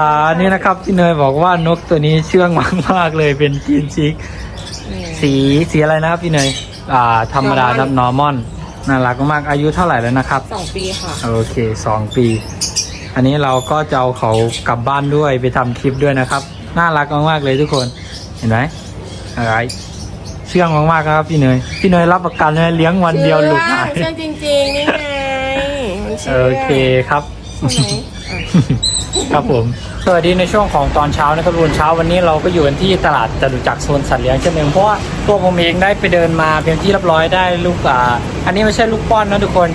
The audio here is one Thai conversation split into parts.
อ่านี่นะครับพี่เนยบอกว่านกตัวนี้เชื่องมากๆเลยเป็นจีนชิก สีสีอะไรนะครับพี่เนยอ่า ธรรมดาครับนอร์มอนน่ารักมากๆอายุเท่าไหร่แล้วนะครับสองปีค่ะ โอเคสองปี อันนี้เราก็จะเอาเขากลับบ้านด้วยไปทำคลิปด้วยนะครับ น่ารักมากๆเลยทุกคนเห็นไหมอะไรเชื่องมากๆครับพี่เนยพี่เนยรับประกันเลยเลี้ยงวันเดียวหลุดหายเชื่อจริงๆนี่ไงมันชื่โอเคครับ ใช่ไหมอะ ครับผมสวัสดีในช่วงของตอนเช้านะครับทุกคนเช้าวันนี้เราก็อยู่กันที่ตลาดจตุจักรโซนสัตว์เลี้ยงเช่นเดิมเพราะว่าตัวผมเองได้ไปเดินมาเพียงที่เรียบร้อยได้ลูกอ่าอันนี้ไม่ใช่ลูกป้อนนะทุกคน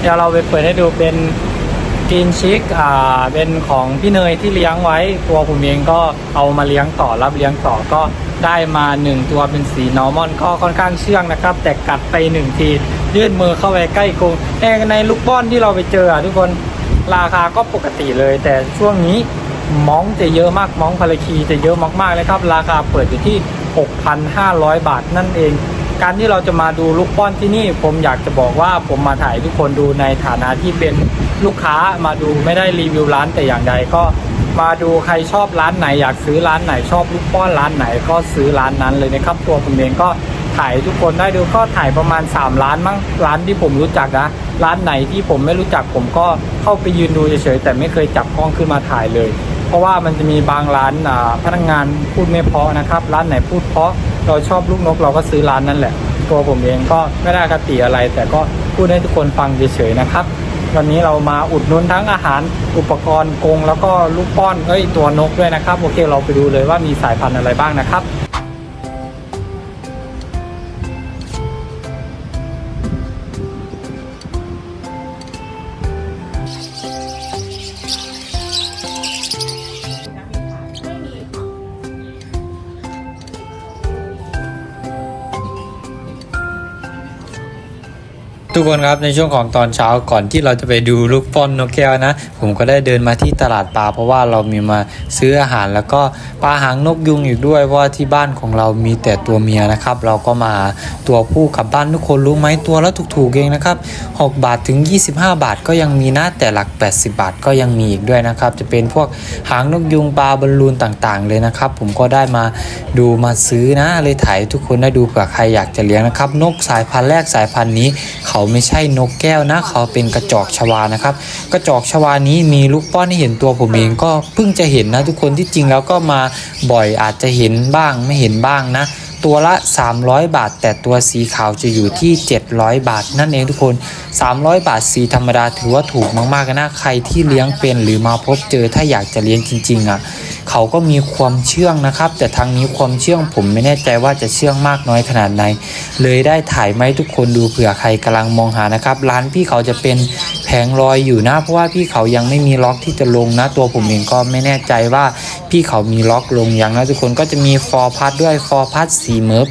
เดี๋ยวเราไปเปิดให้ดูเป็นกินชิกอ่าเป็นของพี่เนยที่เลี้ยงไว้ ตัวผมเองก็เอามาเลี้ยงต่อรับเลี้ยงต่อก็ได้มาหนึ่งตัวเป็นสีนอร์มอนก็ค่อนข้างเชื่องนะครับ แต่กัดไปหนึ่งทียื่นมือเข้าไปใกล้กรงแต่ในลูกป้อนที่เราไปเจออะทุกคน ราคาก็ปกติเลย แต่ช่วงนี้มองจะเยอะมากมองพาราคีจะเยอะมากๆเลยครับ ราคาเปิดอยู่ที่ 6,500 บาทนั่นเอง การที่เราจะมาดูลูกป้อนที่นี่ ผมอยากจะบอกว่าผมมาถ่ายทุกคนดูในฐานะที่เป็นลูกค้ามาดูไม่ได้รีวิวร้านแต่อย่างใดก็มาดูใครชอบร้านไหนอยากซื้อร้านไหนชอบลูกป้อนร้านไหนก็ซื้อร้านนั้นเลยนะครับ ตัวผมเองก็ ถ่ายทุกคนได้ดูก็ถ่ายประมาณ3ร้านมั้งร้านที่ผมรู้จักนะร้านไหนที่ผมไม่รู้จักผมก็เข้าไปยืนดูเฉยๆแต่ไม่เคยจับกล้องขึ้นมาถ่ายเลย เพราะว่ามันจะมีบางร้านอ่าพนักงานพูดไม่เพาะนะครับร้านไหนพูดเพราะเราชอบลูกนกเราก็ซื้อร้านนั้นแหละ ตัวผมเองก็ไม่ได้อคติอะไร แต่ก็พูดให้ทุกคนฟังเฉยๆนะครับวันนี้เรามาอุดหนุนทั้งอาหารอุปกรณ์กรงแล้วก็ลูกป้อนเอ้ยตัวนกด้วยนะครับ โอเคเราไปดูเลยว่ามีสายพันธุ์อะไรบ้างนะครับ ทุกคนครับในช่วงของตอนเช้าก่อนที่เราจะไปดูลูกป้อนนกแก้วนะ ผมก็ได้เดินมาที่ตลาดปลาเพราะว่าเรามีมาซื้ออาหารแล้วก็ ปลาหางนกยุงอีกด้วยเพราะว่าที่บ้านของเรามีแต่ตัวเมียนะครับ เราก็มาตัวผู้กลับบ้านทุกคนรู้ไหมตัวละถูกๆเองนะครับ 6 บาทถึง 25 บาทก็ยังมีนะแต่หลัก 80 บาทก็ยังมีอีกด้วยนะครับ จะเป็นพวกหางนกยุงปลาบอลลูนต่างๆ เลยนะครับ ผมก็ได้มาดูมาซื้อนะเลยถ่ายทุกคนได้ดูเผื่อใครอยากจะเลี้ยงนะครับ นกสายพันธุ์แรกสายพันธุ์นี้ เขาไม่ใช่นกแก้วนะ เขาเป็นกระจอกชวานะครับกระจอกชวานี้มีลูกป้อนให้เห็นตัวผมเองก็เพิ่งจะเห็นนะทุกคนที่จริงแล้วก็มาบ่อยอาจจะเห็นบ้างไม่เห็นบ้างนะ ตัวละ 300 บาท แต่ตัวสีขาวจะอยู่ที่ 700 บาท นั่นเองทุกคน 300 บาทสีธรรมดาถือว่าถูกมากๆนะใครที่เลี้ยงเป็นหรือมาพบเจอถ้าอยากจะเลี้ยงจริงๆอะเขาก็มีความเชื่องนะครับ แต่ทางนี้ความเชื่องผมไม่แน่ใจว่าจะเชื่องมากน้อยขนาดไหน เลยได้ถ่ายมาให้ทุกคนดูเผื่อใครกำลังมองหานะครับ ร้านพี่เขาจะเป็น งลอยอยู่นะ เพราะว่าพี่เขายังไม่มีล็อกที่จะลงนะ ตัวผมเองก็ไม่แน่ใจว่าพี่เขามีล็อกลงยังนะทุกคนก็จะมีฟอร์พัดด้วยฟอร์พัดสีเมิร์ฟ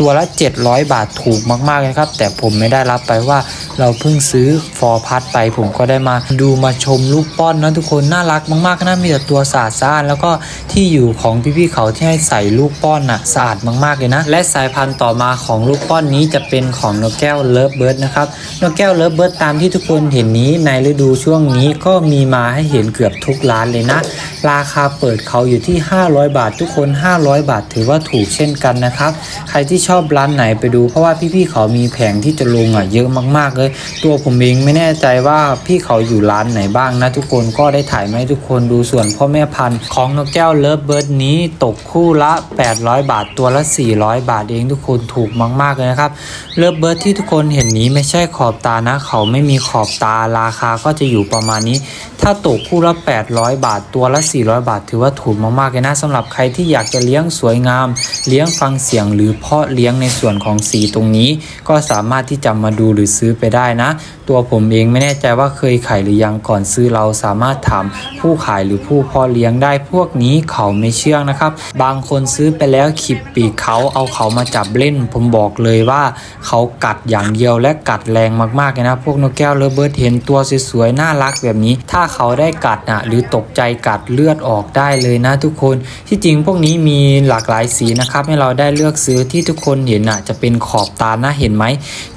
ตัวละ 700 บาทถูกมากๆเลยครับ แต่ผมไม่ได้รับไปว่าเราเพิ่งซื้อฟอร์พัดไป ผมก็ได้มาดูมาชมลูกป้อนนะทุกคนน่ารักมากๆนะมีแต่ตัวสะอาดสะอาดแล้วก็ที่อยู่ของพี่ๆเขาที่ให้ใส่ลูกป้อนน่ะสะอาดมากๆเลยนะ และสายพันธุ์ต่อมาของลูกป้อนนี้จะเป็นของนกแก้วเลิฟเบิร์ดนะครับนกแก้วเลิฟเบิร์ดตามที่ทุกคนเห็นนี้ในฤดูช่วงนี้ก็มีมาให้เห็นเกือบทุกร้านเลยนะ ราคาเปิดเขาอยู่ที่ 500 บาททุกคน 500 บาทถือว่าถูกเช่นกันนะครับ ใครที่ชชอบร้านไหนไปดู เพราะว่าพี่ๆเขามีแผงที่จะลงอะเยอะมากๆเลย ตัวผมเองไม่แน่ใจว่าพี่เขาอยู่ร้านไหนบ้างนะทุกคนก็ได้ถ่ายมาให้ทุกคนดูส่วนพ่อแม่พันธุ์ของนกแก้วเลิฟเบิร์ดนี้ตกคู่ละ 800 บาทตัวละ 400 บาทเองทุกคนถูกมากๆเลยนะครับเลิฟเบิร์ดที่ทุกคนเห็นนี้ไม่ใช่ขอบตานะ เขาไม่มีขอบตาราคาก็จะอยู่ประมาณนี้ ถ้าตกคู่ละ 800 บาทตัวละ 400 บาท ถือว่าถูกมากๆเลยนะสำหรับใครที่อยากจะเลี้ยงสวยงาม เลี้ยงฟังเสียงหรือเพาะเลี้ยงในส่วนของสีตรงนี้ ก็สามารถที่จะมาดูหรือซื้อไปได้นะ ตัวผมเองไม่แน่ใจว่าเคยขายหรือยังก่อนซื้อเราสามารถถามผู้ขายหรือผู้พาะเลี้ยงได้พวกนี้เขาไม่เชื่องนะครับ บางคนซื้อไปแล้วขีบปีกเขาเอาเขามาจับเล่น ผมบอกเลยว่าเขากัดอย่างเดียวและกัดแรงมากๆเลยนะ พวกนกแก้วเลเบิร์ดเห็นตัวสวยๆน่ารักแบบนี้ ถ้าเขาได้กัดนะหรือตกใจกัดเลือดออกได้เลยนะทุกคนที่จริงพวกนี้มีหลากหลายสีนะครับให้เราได้เลือกซื้อที่ทุกคนเห็นอะจะเป็นขอบตานะเห็นไหม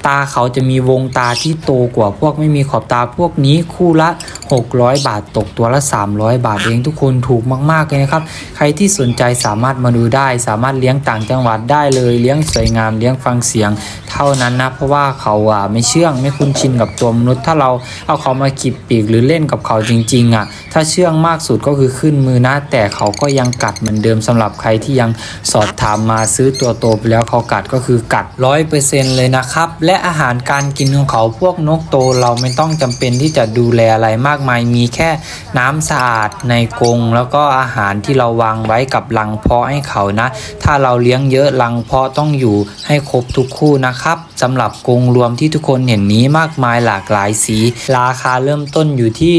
ตาเขาจะมีวงตาที่โตกว่าพวกไม่มีขอบตาพวกนี้คู่ละ600 บาทตกตัวละ 300 บาทเองทุกคนถูกมากๆเลยนะครับ ใครที่สนใจสามารถมาดูได้ สามารถเลี้ยงต่างจังหวัดได้เลยเลี้ยงสวยงามเลี้ยงฟังเสียงเท่านั้นนะ เพราะว่าเขาอะไม่เชื่องไม่คุ้นชินกับตัวมนุษย์ถ้าเราเอาเขามาขีดปีกหรือเล่นกับเขาจริงๆอะถ้าเชื่องมากสุดก็คือขึ้นมือนะแต่เขาก็ยังกัดเหมือนเดิมสำหรับใครที่ยังสอบถามมาซื้อตัวโตไปแล้วเขากัดก็คือกัดร้อยเปอร์เซ็นเลยนะครับและอาหารการกินของเขาพวกนกโตเราไม่ต้องจำเป็นที่จะดูแลอะไรมากมายมีแค่น้ำสะอาดในกรงแล้วก็อาหารที่เราวางไว้กับรังเพาะให้เขานะ ถ้าเราเลี้ยงเยอะรังเพาะต้องอยู่ให้ครบทุกคู่นะครับสำหรับกรงรวมที่ทุกคนเห็นนี้มากมายหลากหลายสี ราคาเริ่มต้นอยู่ที่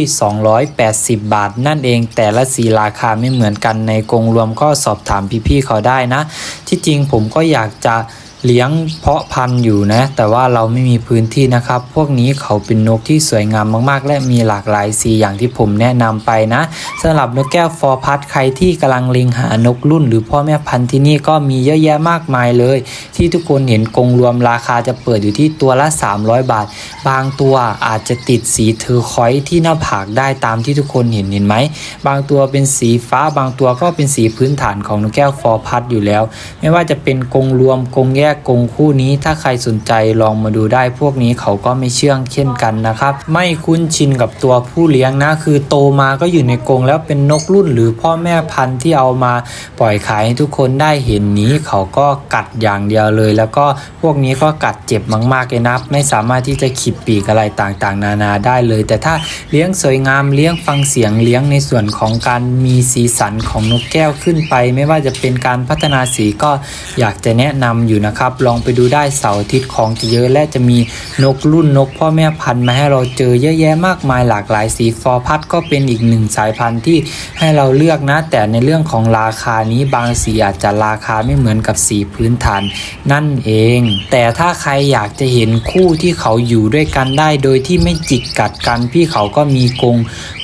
280 บาท นั่นเองแต่ละสีราคาไม่เหมือนกันในกรงรวมก็สอบถามพี่ๆเขาได้นะ ที่จริงผมก็อยากจะ เลี้ยงเพาะพันธุ์อยู่นะ แต่ว่าเราไม่มีพื้นที่นะครับ พวกนี้เขาเป็นนกที่สวยงามมากๆ และมีหลากหลายสีอย่างที่ผมแนะนำไปนะสำหรับนกแก้วฟอร์พัดใครที่กำลังเล็งหานกรุ่น หรือพ่อแม่พันธุ์ที่นี่ก็มีเยอะแยะมากมายเลย ที่ทุกคนเห็นกงรวมราคาจะเปิดอยู่ที่ตัวละ 300 บาท บางตัวอาจจะติดสีเทอร์คอยที่หน้าผากได้ตามที่ทุกคนเห็นเห็นไหมบางตัวเป็นสีฟ้าบางตัวก็เป็นสีพื้นฐานของนกแก้วฟอร์พัดอยู่แล้ว ไม่ว่าจะเป็นกงรวมกงแยกกรงคู่นี้ถ้าใครสนใจลองมาดูได้พวกนี้เขาก็ไม่เชื่องเช่นกันนะครับ ไม่คุ้นชินกับตัวผู้เลี้ยงนะ คือโตมาก็อยู่ในกรงแล้วเป็นนกรุ่นหรือพ่อแม่พันธุ์ที่เอามาปล่อยขายให้ทุกคนได้เห็นนี้เขาก็กัดอย่างเดียวเลย แล้วก็พวกนี้ก็กัดเจ็บมากๆเลยนะไม่สามารถที่จะขีดปีกอะไรต่างๆ นานาได้เลย แต่ถ้าเลี้ยงสวยงามเลี้ยงฟังเสียงเลี้ยงในส่วนของการมีสีสันของนกแก้วขึ้นไป ไม่ว่าจะเป็นการพัฒนาสีก็อยากจะแนะนำอยู่นะครับลองไปดูได้เสาร์อาทิตย์ของจะเยอะและจะมีนกรุ่นนกพ่อแม่พันธุ์มาให้เราเจอเยอะแยะมากมายหลากหลายสีฟอร์พัดก็เป็นอีกหนึ่งสายพันธุ์ที่ให้เราเลือกนะ แต่ในเรื่องของราคานี้บางสีอาจจะราคาไม่เหมือนกับสีพื้นฐาน นั่นเอง แต่ถ้าใครอยากจะเห็นคู่ที่เขาอยู่ด้วยกันได้ โดยที่ไม่จิกกัดกันพี่เขาก็มีกรง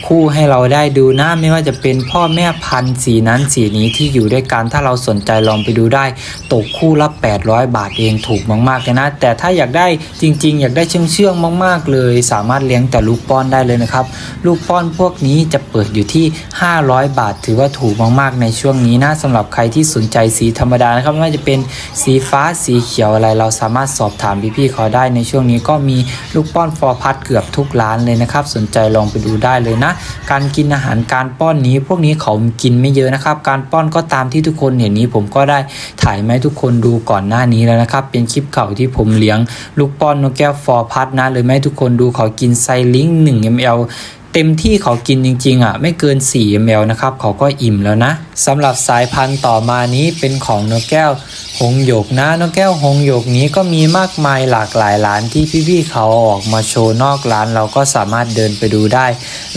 คู่ให้เราได้ดูนะไม่ว่าจะเป็นพ่อแม่พันธุ์สีนั้นสีนี้ที่อยู่ด้วยกันถ้าเราสนใจลองไปดูได้ ตกคู่ละ800บาทเองถูกมากๆเลยนะ แต่ถ้าอยากได้จริง ๆ อยากได้เชื่องเชื่องๆมาก ๆ เลย สามารถเลี้ยงแต่ลูกป้อนได้เลยนะครับ ลูกป้อนพวกนี้จะเปิดอยู่ที่ 500 บาท ถือว่าถูกมากๆในช่วงนี้นะสำหรับใครที่สนใจสีธรรมดานะครับไม่ว่าจะเป็นสีฟ้าสีเขียวอะไร เราสามารถสอบถามพี่ๆเขาได้ในช่วงนี้ก็มีลูกป้อนฟอร์พัดเกือบทุกร้านเลยนะครับ สนใจลองไปดูได้เลยนะ การกินอาหารการป้อนนี้พวกนี้เขากินไม่เยอะนะครับ การป้อนก็ตามที่ทุกคนเห็นนี้ผมก็ได้ถ่ายมาให้ทุกคนดูก่อนหน้านี้แล้วนะครับ เป็นคลิปเก่าที่ผมเลี้ยงลูกป้อนนกแก้วฟอร์พัดนะเลยไม่ให้ทุกคนดูเขากินไซลิง1 ml เต็มที่เขากินจริงๆอะไม่เกิน 4 ml นะครับเขาก็อิ่มแล้วนะสำหรับสายพันธุ์ต่อมานี้เป็นของนกแก้วหงส์หยกนะนกแก้วหงส์หยกนี้ก็มีมากมายหลากหลายร้านที่พี่ๆเขาอาออกมาโชว์นอกร้านเราก็สามารถเดินไปดูได้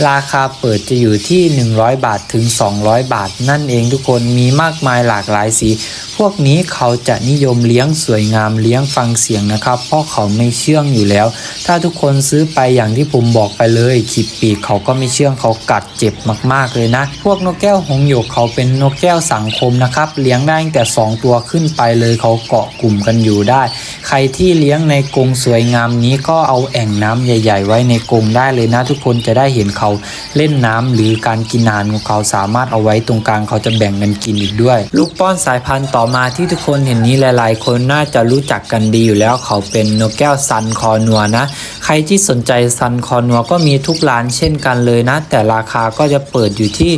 ราคาเปิดจะอยู่ที่ 100 บาทถึง 200 บาท นั่นเองทุกคนมีมากมายหลากหลายสี พวกนี้เขาจะนิยมเลี้ยงสวยงามเลี้ยงฟังเสียงนะครับ เพราะเขาไม่เชื่องอยู่แล้ว ถ้าทุกคนซื้อไปอย่างที่ผมบอกไปเลยขีดปีกเขาก็ไม่เชื่องเขากัดเจ็บมากๆเลยนะ พวกนกแก้วหงหยกเขาเป็นนกแก้วสังคมนะครับ เลี้ยงได้ตั้งแต่ 2 ตัวขึ้นไปเลยเขาเกาะกลุ่มกันอยู่ได้ ใครที่เลี้ยงในกรงสวยงามนี้ก็เอาแอ่งน้ำใหญ่ ๆ ไว้ในกรงได้เลยนะ ทุกคนจะได้เห็นเขาเล่นน้ำหรือการกินอาหารของเขาสามารถเอาไว้ตรงกลางเขาจะแบ่งกันกินอีกด้วย ลูกป้อนสายพันธุ์ต่อมาที่ทุกคนเห็นนี้หลาย ๆ คนน่าจะรู้จักกันดีอยู่แล้ว เขาเป็นนกแก้วซันคอนัวนะ ใครที่สนใจซันคอนัวก็มีทุกร้านเช่นกันเลยนะ แต่ราคาก็จะเปิดอยู่ที่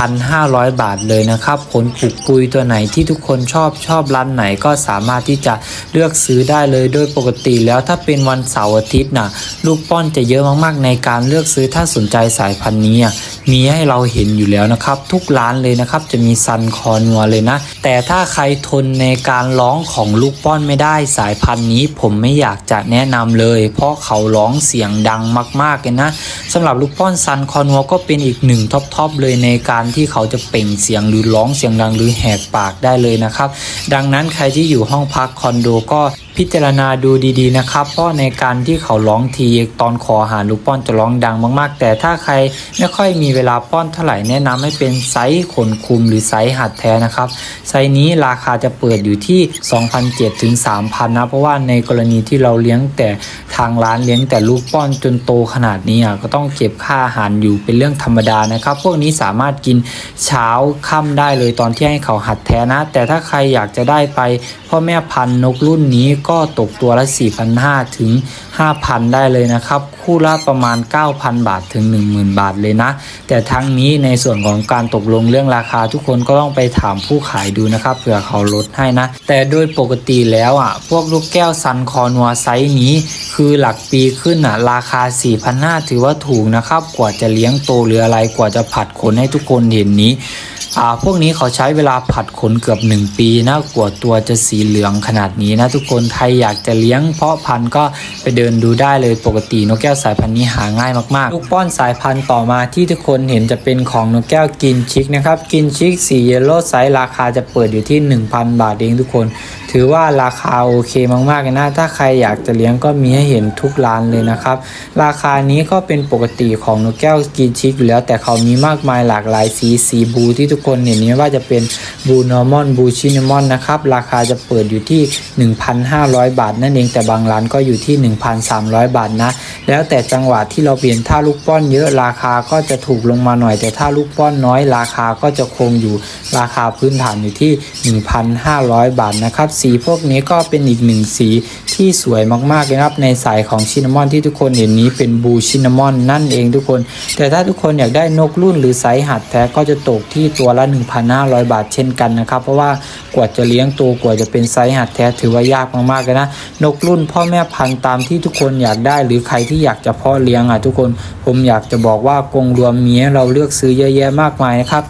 2,500 บาทเลยนะครับผลปลูกปุยตัวไหนที่ทุกคนชอบชอบร้านไหนก็สามารถที่จะเลือกซื้อได้เลยโดยปกติแล้วถ้าเป็นวันเสาร์อาทิตย์นะลูกป้อนจะเยอะมากๆ ในการเลือกซื้อถ้าสนใจสายพันธุ์นี้มีให้เราเห็นอยู่แล้วนะครับ ทุกร้านเลยนะครับจะมีซันคอนัวเลยนะ แต่ถ้าใครทนในการร้องของลูกป้อนไม่ได้สายพันธุ์นี้ผมไม่อยากจะแนะนำเลย เพราะเขาร้องเสียงดังมากๆเลยนะสำหรับลูกป้อนซันคอนัวก็เป็นอีกหนึ่งท็อปๆเลยในการที่เขาจะเปล่งเสียงหรือร้องเสียงดังหรือแหกปากได้เลยนะครับ ดังนั้นใครที่อยู่ห้องพักคอนโดก็ พิจารณาดูดีๆนะครับ เพราะในการที่เขาร้องทีตอนขอหาลูกป้อนจะร้องดังมากๆ แต่ถ้าใครไม่ค่อยมีเวลาป้อนเท่าไหร่แนะนำให้เป็นไซส์ขนคุมหรือไซส์หัดแท้นะครับ ไซส์นี้ราคาจะเปิดอยู่ที่2,007ถึง3,000นะ เพราะว่าในกรณีที่เราเลี้ยงแต่ทางร้านเลี้ยงแต่ลูกป้อนจนโตขนาดนี้อะก็ต้องเก็บค่าอาหารอยู่เป็นเรื่องธรรมดานะครับ พวกนี้สามารถกินเช้าค่ำได้เลยตอนที่ให้เขาหัดแท้นะ แต่ถ้าใครอยากจะได้ไปพ่อแม่พันธุ์นกรุ่นนี้ก็ตกตัวละ 4,500 ถึง5,000 ได้เลยนะครับ คู่ละประมาณ 9,000 บาทถึง 10,000 บาทเลยนะ แต่ทั้งนี้ในส่วนของการตกลงเรื่องราคาทุกคนก็ต้องไปถามผู้ขายดูนะครับเผื่อเขาลดให้นะ แต่โดยปกติแล้วอะพวกลูกแก้วซันคอนัวไซส์นี้ คือหลักปีขึ้นอะราคา 4,500 ถือว่าถูกนะครับ กว่าจะเลี้ยงโตหรืออะไรกว่าจะผัดขนให้ทุกคนเห็นนี้อ่าพวกนี้เขาใช้เวลาผัดขนเกือบ 1 ปีนะกว่าตัวจะสีเหลืองขนาดนี้นะทุกคนใครอยากจะเลี้ยงเพาะพันธุ์ก็ไปเดินดูได้เลยปกตินกแก้วสายพันธุ์นี้หาง่ายมากๆ ลูกป้อนสายพันธุ์ต่อมาที่ทุกคนเห็นจะเป็นของนกแก้วกินชิกนะครับกินชิกสีเยลโล่ไซส์ราคาจะเปิดอยู่ที่ 1,000 บาทเองทุกคน ถือว่าราคาโอเคมากๆเลยนะ ถ้าใครอยากจะเลี้ยงก็มีให้เห็นทุกร้านเลยนะครับ ราคานี้ก็เป็นปกติของนกแก้วกินชิกอยู่แล้ว แต่เขามีมากมายหลากหลายสีสีบลูที่ทุกคนเห็นนี้ว่าจะเป็นบลูนอร์มอนบลูชินามอนนะครับ ราคาจะเปิดอยู่ที่ 1,500 บาท นั่นเองแต่บางร้านก็อยู่ที่ 1,300 บาทนะ แล้วแต่จังหวะที่เราเปลี่ยนถ้าลูกป้อนเยอะราคาก็จะถูกลงมาหน่อย แต่ถ้าลูกป้อนน้อยราคาก็จะคงอยู่ราคาพื้นฐานอยู่ที่ 1,500 บาทนะครับสีพวกนี้ก็เป็นอีกหนึ่งสีที่สวยมากๆเลยนะครับในสายของชินามอนที่ทุกคนเห็นนี้เป็นบูชินนามอนนั่นเองทุกคน แต่ถ้าทุกคนอยากได้นกรุ่นหรือไซส์หัดแท้ก็จะตกที่ตัวละ 1,500 บาทเช่นกันนะครับ เพราะว่ากว่าจะเลี้ยงตัวกว่าจะเป็นไซส์หัดแท้ถือว่ายากมากๆเลยนะนกรุ่นพ่อแม่พันธุ์ตามที่ทุกคนอยากได้ หรือใครที่อยากจะเพาะเลี้ยงอะทุกคน ผมอยากจะบอกว่ากรงรวมมีให้เราเลือกซื้อเยอะแยะมากมายนะครับ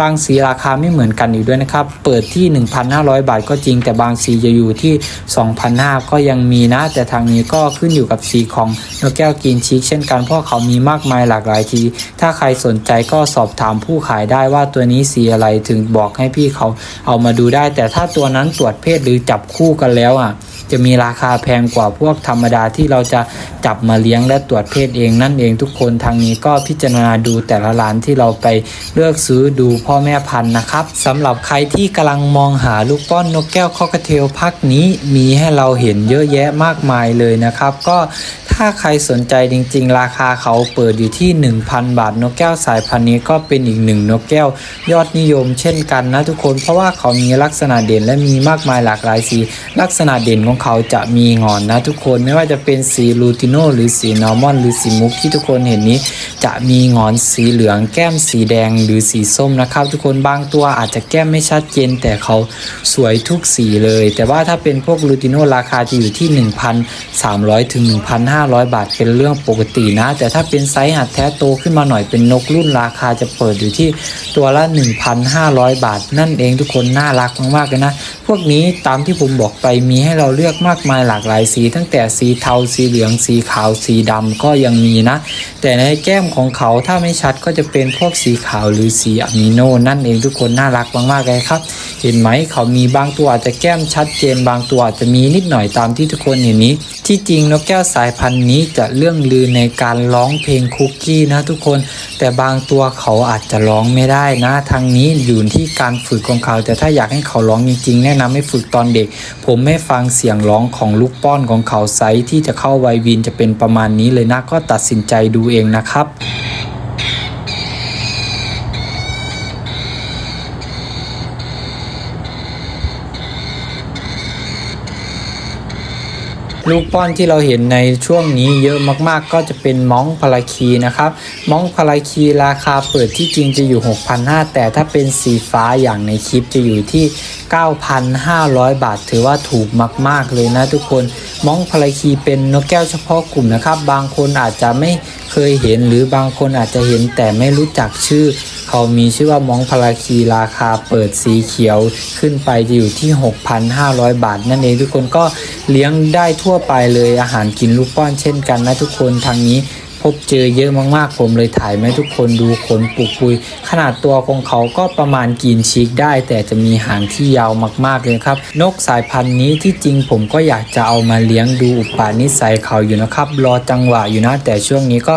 บางสีราคาไม่เหมือนกันอีกด้วยนะครับ เปิดที่ 1,500 บาทก็จริง แต่บางสีจะอยู่ที่ 2,500 ก็ยังมีนะ แต่ทางนี้ก็ขึ้นอยู่กับสีของนกแก้วกินชิกเช่นกันเพราะเขามีมากมายหลากหลายที ถ้าใครสนใจก็สอบถามผู้ขายได้ว่าตัวนี้สีอะไรถึงบอกให้พี่เขาเอามาดูได้ แต่ถ้าตัวนั้นตรวจเพศหรือจับคู่กันแล้วอะ จะมีราคาแพงกว่าพวกธรรมดาที่เราจะจับมาเลี้ยงและตรวจเพศเองนั่นเองทุกคนทางนี้ก็พิจารณาดูแต่ละร้านที่เราไปเลือกซื้อดูพ่อแม่พันธุ์นะครับสำหรับใครที่กำลังมองหาลูกป้อนนกแก้วคอกเทลพักนี้มีให้เราเห็นเยอะแยะมากมายเลยนะครับ ก็ ถ้าใครสนใจจริง ๆ ราคาเขาเปิดอยู่ที่ 1,000 บาท นกแก้วสายพันธุ์นี้ก็เป็นอีกหนึ่งนกแก้ว ยอดนิยมเช่นกันนะทุกคนเพราะว่าเขามีลักษณะเด่นและมีมากมายหลากหลายสี ลักษณะเด่นของเขาจะมีงอนนะทุกคนไม่ว่าจะเป็นสีลูติโนหรือสีนอร์มอนหรือสีมุกที่ทุกคนเห็นนี้ จะมีงอนสีเหลืองแก้มสีแดงหรือสีส้มนะครับ ทุกคนบางตัวอาจจะแก้มไม่ชัดเจน แต่เขาสวยทุกสีเลย แต่ว่าถ้าเป็นพวกลูติโนราคาจะอยู่ที่ 1,300ถึง1,500บาทเป็นเรื่องปกตินะ แต่ถ้าเป็นไซส์หัดแท้โตขึ้นมาหน่อยเป็นนกรุ่นราคาจะเปิดอยู่ที่ตัวละ 1,500 บาท นั่นเองทุกคนน่ารักมากๆเลยนะ พวกนี้ตามที่ผมบอกไปมีให้เราเลือกมากมายหลากหลายสี ตั้งแต่สีเทาสีเหลืองสีขาวสีดำก็ยังมีนะ แต่ในแก้มของเขาถ้าไม่ชัดก็จะเป็นพวกสีขาวหรือสีอะมิโนนั่นเองทุกคนน่ารักมากๆเลยครับ เห็นไหมเขามีบางตัวอาจจะแก้มชัดเจนบางตัวอาจจะมีนิดหน่อยตามที่ทุกคนเห็นนี้ ที่จริงนกแก้วสายพันธุ์นี้จะเรื่องลือในการร้องเพลงคุกกี้นะทุกคน แต่บางตัวเขาอาจจะร้องไม่ได้นะทางนี้อยู่ที่การฝึกของเขา แต่ถ้าอยากให้เขาร้องจริงๆแนะนำให้ฝึกตอนเด็ก ผมไม่ฟังเสียงร้องของลูกป้อนของเขาไซที่จะเข้าไววินจะเป็นประมาณนี้เลยนะก็ตัดสินใจดูเองนะครับ ลูกป้อนที่เราเห็นในช่วงนี้เยอะมากๆ ก็จะเป็นม้องพาราคีนะครับม้องพาราคีราคาเปิดที่จริงจะอยู่ 6,500 แต่ถ้าเป็นสีฟ้าอย่างในคลิปจะอยู่ที่ 9,500 บาท ถือว่าถูกมาก ๆ เลยนะทุกคนม้องพาราคีเป็นนกแก้วเฉพาะกลุ่มนะครับ บางคนอาจจะไม่เคยเห็นหรือบางคนอาจจะเห็นแต่ไม่รู้จักชื่อ เขามีชื่อว่ามองพาราคีราคาเปิดสีเขียวขึ้นไปจะอยู่ที่ 6,500 บาท นั่นเองทุกคนก็เลี้ยงได้ทั่วไปเลยอาหารกินลูกป้อนเช่นกันนะทุกคนทางนี้ พบเจอเยอะมากๆ ผมเลยถ่ายให้ทุกคนดูขนปุกปุย ขนาดตัวของเขาก็ประมาณกินชิกได้ แต่จะมีหางที่ยาวมากๆเลยครับ นกสายพันธุ์นี้ที่จริงผมก็อยากจะเอามาเลี้ยงดูอุปนิสัยเขาอยู่นะครับ รอจังหวะอยู่นะ แต่ช่วงนี้ก็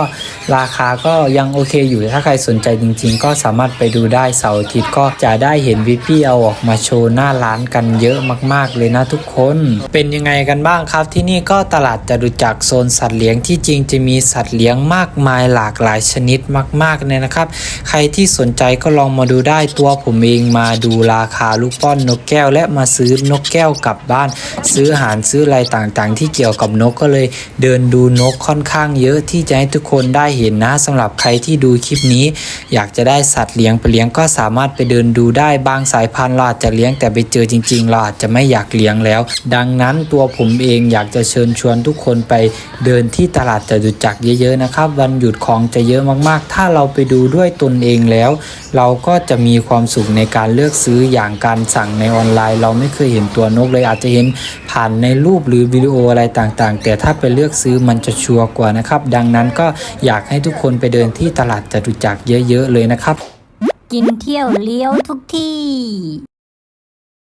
ราคาก็ยังโอเคอยู่ถ้าใครสนใจจริง ๆ ก็สามารถไปดูได้เสาร์อาทิตย์ก็จะได้เห็นวิพี่เอาออกมาโชว์หน้าร้านกันเยอะมาก ๆ เลยนะทุกคน เป็นยังไงกันบ้างครับ ที่นี่ก็ตลาดจตุจักโซนสัตว์เลี้ยงที่จริงจะมีสัตว์เลี้ยงยงมากมายหลากหลายชนิดมากๆเลยนะครับ ใครที่สนใจก็ลองมาดูได้ตัวผมเองมาดูราคาลูกป้อนนกแก้ว และมาซื้อนกแก้วกลับบ้าน ซื้ออาหารซื้ออะไรต่างๆ ที่เกี่ยวกับนกก็เลยเดินดูนกค่อนข้างเยอะที่จะให้ทุกคนได้เห็นนะสำหรับใครที่ดูคลิปนี้ อยากจะได้สัตว์เลี้ยงไปเลี้ยงก็สามารถไปเดินดูได้บางสายพันธุ์เราอาจจะเลี้ยงแต่ไปเจอจริงๆเราอาจจะไม่อยากเลี้ยงแล้ว ดังนั้นตัวผมเองอยากจะเชิญชวนทุกคนไปเดินที่ตลาดจตุจักรเยอะๆนะครับ วันหยุดของจะเยอะมากๆ ถ้าเราไปดูด้วยตนเองแล้ว เราก็จะมีความสุขในการเลือกซื้ออย่างการสั่งในออนไลน์ เราไม่เคยเห็นตัวนกเลยอาจจะเห็นผ่านในรูปหรือวิดีโออะไรต่างๆ แต่ถ้าไปเลือกซื้อมันจะชัวร์กว่านะครับ ดังนั้นก็อยากให้ทุกคนไปเดินที่ตลาดจตุจักรเยอะ ๆ เลยนะครับ กินเที่ยวเลี้ยวทุกที่